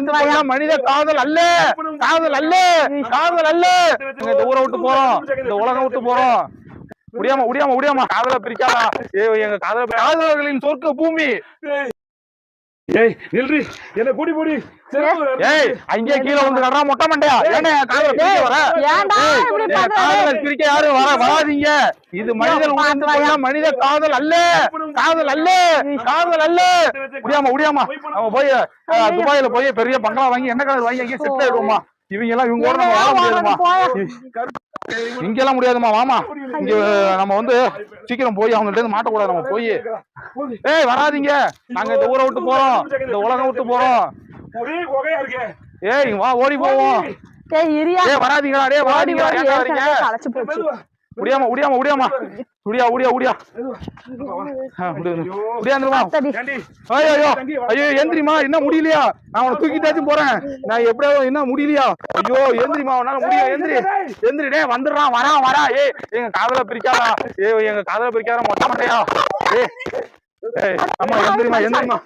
மனித மனித காதல் அல்ல. காதல் அல்ல. காதல் அல்ல. இந்த ஊரை விட்டு போறோம். இந்த உலகம் விட்டு போறோம். முடியாம முடியாம முடியாம. காதல பிரிக்காதா ஏய், எங்க காதல காதலர்களின் சொர்க்க பூமி. ஏய் நில்றி. என்ன கூடி போடி. ஏய் அங்கே கீழே வந்து கடறா மொட்டை மண்டையா? ஏன்னா காதல பிரிக்க வர? ஏன்டா இப்படி பண்ற? காதல பிரிக்க யாரும் வர வராதீங்க. இது மனிதன் உணர்ந்து கொள்ள மனித காதல் அல்ல. காதல் அல்ல. காதல் அல்ல. முடியாம முடியாம. நம்ம போய் துபாயில போய் பெரிய பங்களா வாங்கி என்ன கலர் வாங்கி அங்கே செட்டில் ஆயிடுவோமா? இவங்க எல்லாம் இவங்க கூட நம்ம வாழ முடியாதுமா இங்க எல்லாம் முடியாதுமா வாமா. இங்க நம்ம வந்து சீக்கிரம் போய் அவங்கள்ட்ட இருந்து மாட்டக்கூடாது நம்ம போய். ஏய் வராதீங்க. நாங்க இந்த ஊரை விட்டு போறோம். இந்த உலகம் விட்டு போறோம். ஏய் வா ஓடி போவோம். ஏய் வராதீங்களா டேய் வராதீங்களா முடியாம முடியாம முடியாம. முடியா முடியாந்துருமா சரி ஏண்டி? ஐயோ ஐயோ. ஐயோ எந்திரிமா என்ன முடியலையா? நான் உன தூக்கிட்டாச்சும் போறேன். நான் எப்படியாவது என்ன முடியலையா? ஐயோ எந்திரிமா உன்னால முடியும் எந்திரி. எந்திரி டேய் வந்துடுறான் வரான் வரா. ஏய் எங்க காதல பிரிக்காதா ஏய் எங்க காதல பிரிக்காத மொட்டை மட்டையா? ஏய் ஏய் அம்மா எந்திரிமா எந்திரிமா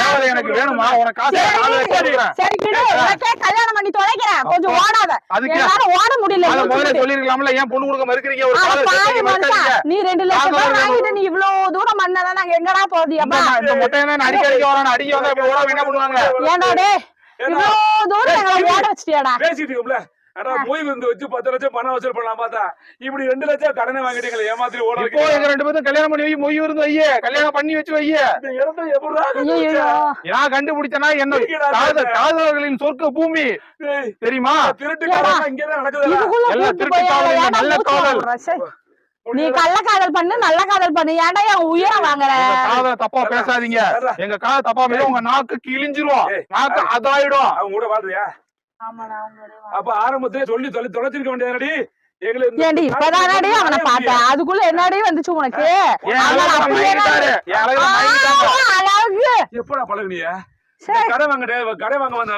உனக்கு எனக்கு வேணுமா உனக்கு காசு பண்ணி தொலைக்கிறேன். கொஞ்சம் ஓடாத. என்னால ஓட முடியல. முதல்ல. சொல்லிருக்கலாம்ல ஏன் பொண்ணு கொடுக்க மறுக்கிறீங்க? ஒரு நீ ரெண்டு லட்சம் ரூபாய் வாங்கிட்டு நீ இவ்வளவு தூரம் பண்ணதா நாங்க எங்கடா இந்த அப்பா? இந்த மொட்டை என்ன அடிக்க அடிக்க வரான் அடிக்க வந்தா இப்ப உடம்பு என்ன பண்ணுவாங்க ஏன்டா டே இவ்வளவு தூரம் எங்களை ஓட வச்சிட்டியாடா? பேசிட்டு இருக்கோம்ல. அடா போய் வந்து வச்சு பத்து லட்சம் பணம் வசூல் பண்ணலாம் பார்த்தா இப்படி ரெண்டு லட்சம் கடனை வாங்கிட்டீங்களே ஏமாத்திரி ஓட இப்போ எங்க ரெண்டு பேரும் கல்யாணம் பண்ணி வை மொய் இருந்து வையே. கல்யாணம் பண்ணி வச்சு வையே. நான் கண்டுபிடிச்சனா என்ன? காதல் காதலர்களின் சொர்க்க பூமி. தெரியுமா? திருட்டு இங்கதான் ஏன்டா நல்ல காதல். நீ கள்ள காதல் பண்ணு நல்ல காதல் பண்ணு. ஏன்டா என் உயிரை வாங்குற? காதல தப்பா பேசாதீங்க. எங்க காதல் தப்பா உங்க நாக்கு கிழிஞ்சிரும். நாக்கு அதாயிடும். அவங்க கூட வாழ்றியா? அப்ப ஆரம்பத்திலே சொல்லி சொல்லி தொலைச்சிருக்க வேண்டியதாடி ஏண்டி இப்பதானடி அவனை பார்த்தேன்? அதுக்குள்ள என்னடி வந்துச்சு உனக்கு? அழகு எப்படா பழகுனியா. கடை வாங்க கடை வாங்க வந்த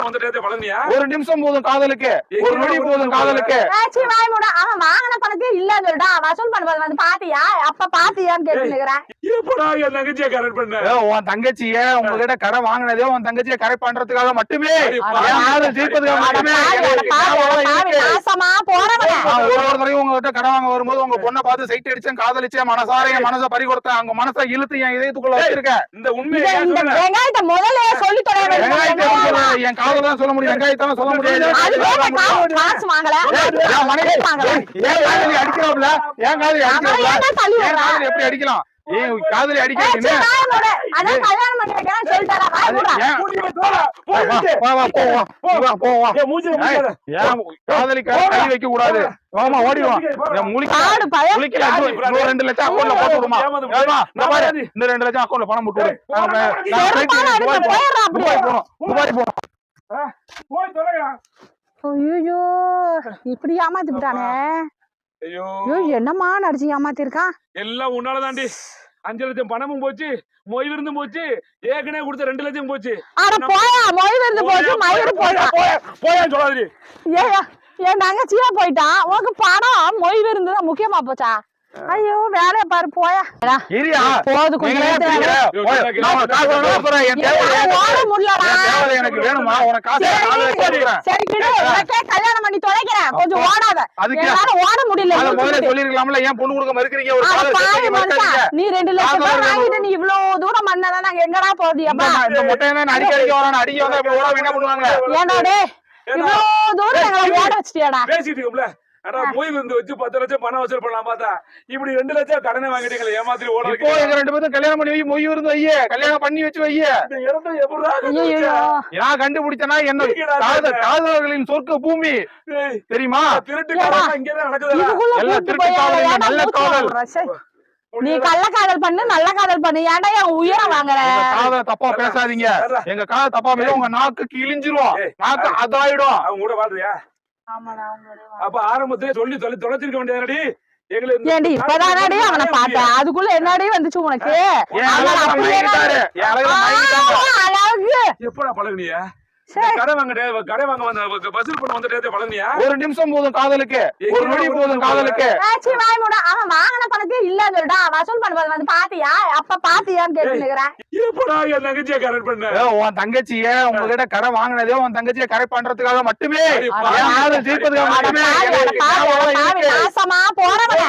வந்துட்டே பழகுனியா ஒரு நிமிஷம் போதும் காதலுக்கு. ஒரு நொடி போதும் காதலுக்கு. ஆச்சி வாய் மூட. அவன் வாங்கின பணத்தே இல்ல சொல்லிட்டா வசூல் பண்ணும்போது வந்து பாத்தியா? அப்ப பாத்தியான்னு கேட்டு நிக்கிறேன் எப்படா என் தங்கச்சியை கரெக்ட் பண்ண. ஏ, உன் தங்கச்சிய உங்ககிட்ட கடை வாங்கினதே உன் தங்கச்சியை கரெக்ட் பண்றதுக்காக மட்டுமே. அட மட்டுமே. நாசமா போறவனே. ஒரு ஒரு தடவையும் உங்ககிட்ட கடை வாங்க வரும்போது உங்க பொண்ணை பார்த்து சைட் அடிச்சேன் காதலிச்சேன் மனசார என் மனசை பறி கொடுத்தேன் அங்க மனசை இழுத்து என் இதயத்துக்குள்ள வச்சிருக்கேன். இந்த உண்மையை இத- சொல்ல? முதல்ல எப்படி சொல்றது? என் காதல தான் சொல்ல முடியும். வெங்காயத்தால சொல்ல முடியாது. அதுவே நான் காசு வாங்கல. ஏய், என் மனைவி வாங்கல. ஏன் காதலி அடிக்கிறாப்ல ஏன் காதலி அடிக்கிறாப்ல ஏன்டா தள்ளி ஏன் விடுற? காதலி எப்படி அடிக்கலாம்? காதலி ஏய், வாயை மூடு. அதான் கல்யாணம் பண்ணி வைக்கிறேன் சொல்லிட்டாரா வாய் மூடுறா. ஏன்? மூடி வை, போடா, வா, போயிடுச்சு. வா, வா, போ, வா. நீ வா, போ, வா. ஏய், மூஞ்சில ஏய், முடிக்காத. ஏன் காதலிக்க கை வைக்க கூடாது வாமா ஓடி வா என் முழிக்க ஆடு இன்னும் இன்னும் ரெண்டு லட்சம் அக்கௌண்ட்ல போட்டு விடுமா ஏமாந்து ஏமா, இந்த பாரு, லட்சம் அக்கௌண்ட்ல பணம் போட்டு விடு அப்படியே. போறோம் துபாய் போறோம் போய் தொலைடா. ஐயோ இப்படி ஏமாத்தி விட்டானே ஐயோ. என்னம்மா நடிச்சு ஏமாத்திருக்கான் எல்லாம் உன்னால தாண்டி அஞ்சு லட்சம் பணமும் போச்சு மொய் விருந்தும் போச்சு ஏற்கனவே கொடுத்த ரெண்டு லட்சம் போச்சு. அட போயா மொய் விருந்து போச்சு மயிறு போயா போயா சொல்லாதீ ஏயா என் தங்கச்சியா போயிட்டான் உனக்கு படம் மொய் விருந்து தான் முக்கியமா போச்சா? ஐயோ வேலைய பாரு போயா. இரியா போது நான் எனக்கு வேணுமா? உனக்கு காசு சரி, உனக்கே கல்யாணம் பண்ணி தொலைக்கிறேன். கொஞ்சம் ஓடாத. அதுக்கு- ஓட முடியல முதல்ல. சொல்லிருக்கலாம்ல ஏன் பொண்ணு கொடுக்க மறுக்கிறீங்க ஒரு மறுக்காதீங்க நீ ரெண்டு லட்சம் ரூபாய் காதல் வாங்கிட்டு நீ இவ்வளவு தூரம் பண்ணதா நாங்க எங்கடா இந்த அப்பா? இந்த மொட்டை என்ன அடிக்க அடிக்க வரான்? அடிக்க வந்தா இப்ப உடம்பு என்ன பண்ணுவாங்க ஏன்டா டே இவ்வளவு தூரம் எங்களை ஓட வச்சிட்டியாடா? பேசிட்டு இருக்கோம்ல. அடா போய் வந்து வச்சு பத்து லட்சம் பணம் வசூல் பண்ணலாம் பார்த்தா. இப்படி ரெண்டு லட்சம் கடனை வாங்கிட்டீங்களே ஏமாத்திரி ஓட இப்போ எங்க ரெண்டு பேரும் கல்யாணம் பண்ணி வை மொய் இருந்து வையே. கல்யாணம் பண்ணி வச்சு வையே. இந்த இடத்த எப்படிடா ஐயோ. நான் கண்டுபிடிச்சனா என்ன? காதல் காதலர்களின் சொர்க்க பூமி. தெரியுமா? திருட்டு காலம் இங்கதான் நல்ல காதல். நீ கள்ள காதல் பண்ணு நல்ல காதல் பண்ணு. ஏன்டா என் உயிரை வாங்குற? காதல தப்பா பேசாதீங்க. எங்க காதல் தப்பா பேச உங்க நாக்கு கிழிஞ்சிரும் நாக்கு அதாயிடும். அவங்க கூட வாழ்றியா? அப்ப ஆரம்பத்திலே சொல்லி சொல்லி தொலைச்சிருக்க வேண்டியதாடி ஏண்டி இப்பதானடி அவனை பார்த்தேன். அதுக்குள்ள என்னடி வந்துச்சு உனக்கு? அழகு எப்படா பழகுனியா கடை வாங்கிட்டு கடை வாங்க வந்த வசூல் பண்ண வந்துட்டு பழனியா ஒரு நிமிஷம் போதும் காதலுக்கு. ஒரு நொடி போதும் காதலுக்கு. ஆச்சி வாய் மூட. அவன் வாங்கின பணத்தை இல்ல சொல்லிட்டா வசூல் பண்ணும்போது வந்து பாத்தியா? அப்ப பாத்தியான்னு கேட்டுக்கிறேன் எப்படா என் தங்கச்சியை கரெக்ட் பண்ண. உன் தங்கச்சிய உங்ககிட்ட கடை வாங்கினதே உன் தங்கச்சியை கரை பண்றதுக்காக மட்டுமே. தீர்ப்பதுக்காக மட்டுமே. நாசமா போறவன.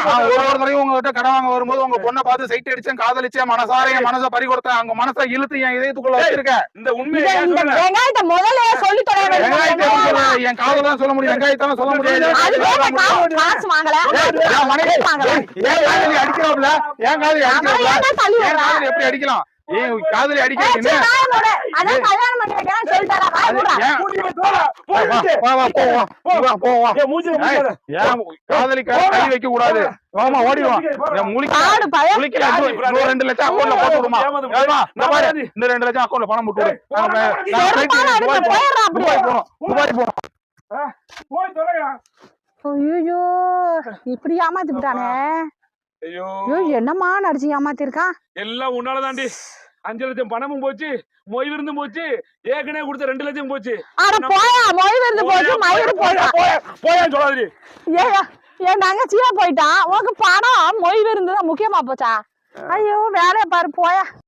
உங்ககிட்ட கடை வாங்க வரும்போது உங்க பொண்ணை பார்த்து சைட் அடிச்சேன் காதலிச்சேன் மனசார என் மனசை பறி கொடுத்தேன் அவங்க மனசை இழுத்து என் இதயத்துக்குள்ள வச்சிருக்கேன் இந்த உண்மையை ஏன்? வெங்காயத்தை முதல்ல சொல்லி வெங்காயத்தை எப்படி சொல்றது? என் காதலாம் சொல்ல முடியும். வெங்காயத்தான் சொல்ல முடியாது. அது வேற காசு காசு வாங்கல. என் மனைவி வாங்கல. என் காதலி அடிக்கிறாப்ல காதலி? காதலி எப்படி அடிக்கலாம்? காதலி ஏய். அதான் கல்யாணம் பண்ணி சொல்லிட்டாரா? வாயை போய் தோடா, வா. வா, வா, போ, வா. வா, போ, வா. ஏய். ஏன் காதலிக்க கை வைக்க கூடாது வாமா ஓடிடுவான் பாடு பயம். முழிக்கல இன்னும் ரெண்டு லட்சம் போட்டு விடுமா ஏமா, இந்த பாரு, லட்சம் அக்கௌண்ட்ல பணம் போட்டு விடு போறோம். போறோம் போய் தொலைடா. ஐயோ இப்படி ஏமாத்தி விட்டானே ஐயோ. என்னம்மா நடிச்சு ஏமாத்திருக்கான் எல்லாம் உன்னால தாண்டி அஞ்சு லட்சம் பணமும் போச்சு மொய் விருந்தும் போச்சு ஏற்கனவே கொடுத்த ரெண்டு லட்சம் போச்சு. அட போயா மொய் விருந்து போச்சு மயிறு போயா போயான்னு சொல்லாதீ ஏயா என் தங்கச்சியா போயிட்டான் உனக்கு பணம் மொய் விருந்து தான் முக்கியமா போச்சா? ஐயோ வேலையை பாரு போயா.